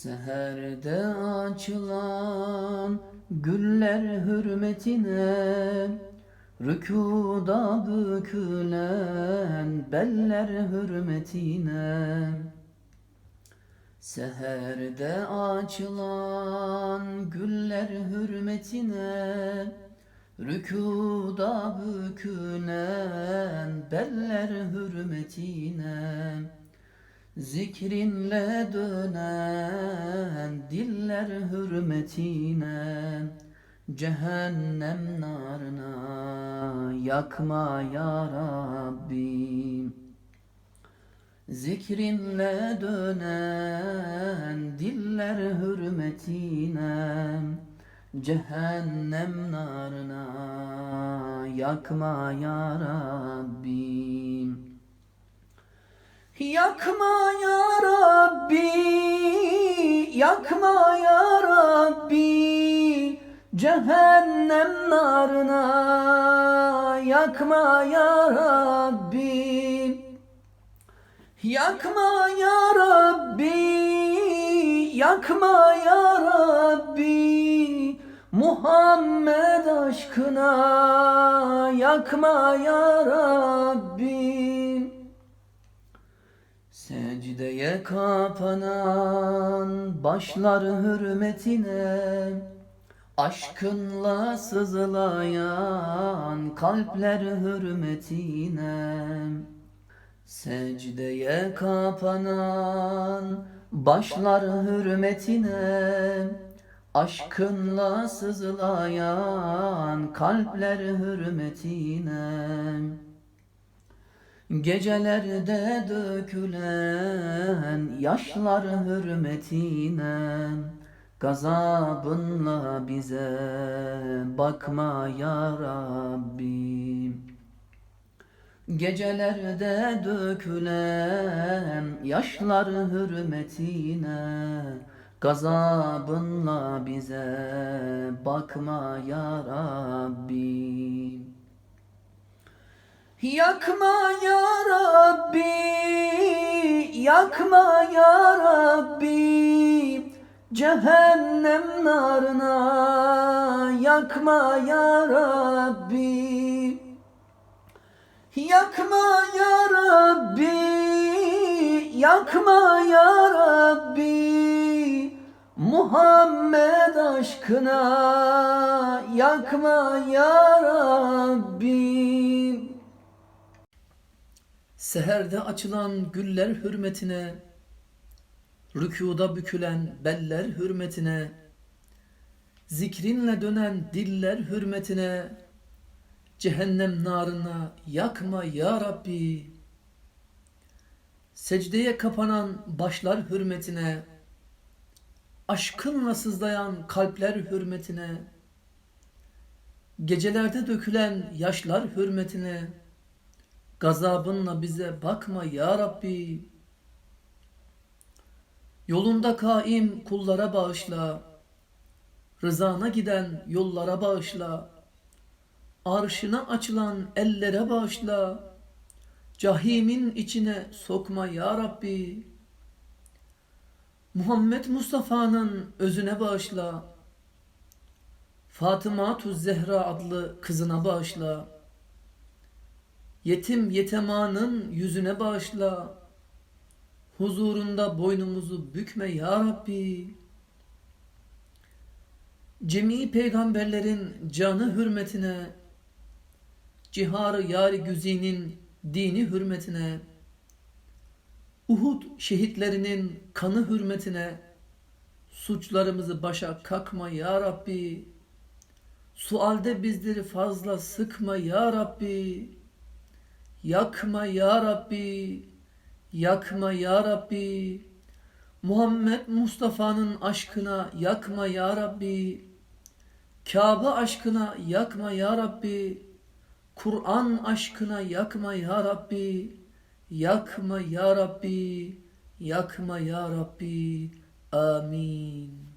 Seherde açılan güller hürmetine Rükuda bükülen beller hürmetine. Seherde açılan güller hürmetine Rükuda bükülen beller hürmetine Zikrinle dönen diller hürmetine Cehennem narına yakma ya Rabbi Zikrinle dönen diller hürmetine Cehennem narına yakma ya Rabbi Yakma ya Rabbi, yakma ya Rabbi Cehennem narına. Yakma ya Rabbi Yakma ya Rabbi, yakma ya Rabbi Muhammed aşkına. Yakma ya Rabbi Secdeye kapanan başlar hürmetine Aşkınla sızlayan kalpler hürmetine. Secdeye kapanan başlar hürmetine Aşkınla sızlayan kalpler hürmetine Gecelerde dökülen yaşlar hürmetine Gazabınla bize bakma ya Rabbi. Gecelerde dökülen yaşlar hürmetine Gazabınla bize bakma ya Rabbi Yakma ya Rabbi, yakma ya Rabbi. Cehennem narına yakma ya Rabbi. Yakma ya Rabbi, yakma ya Rabbi. Muhammed aşkına yakma ya Rabbi Seherde açılan güller hürmetine, rükuda bükülen beller hürmetine, zikrinle dönen diller hürmetine, cehennem narına yakma ya Rabbi. Secdeye kapanan başlar hürmetine, aşkınla sızlayan kalpler hürmetine, gecelerde dökülen yaşlar hürmetine, Gazabınla bize bakma ya Rabbi. Yolunda kaim kullara bağışla. Rızana giden yollara bağışla. Arşına açılan ellere bağışla. Cahimin içine sokma ya Rabbi. Muhammed Mustafa'nın özüne bağışla. Fatıma Tuz Zehra adlı kızına bağışla. Yetim yetemanın yüzüne bağışla. Huzurunda boynumuzu bükme ya Rabbi. Cemi peygamberlerin canı hürmetine, ciharı yari güzinin dini hürmetine, Uhud şehitlerinin kanı hürmetine, suçlarımızı başa kakma ya Rabbi. Sualde bizleri fazla sıkma ya Rabbi. Yakma ya Rabbi, yakma ya Rabbi. Muhammed Mustafa'nın aşkına yakma ya Rabbi. Kabe aşkına yakma ya Rabbi. Kur'an aşkına yakma ya Rabbi. Yakma ya Rabbi. Yakma ya Rabbi. Amin.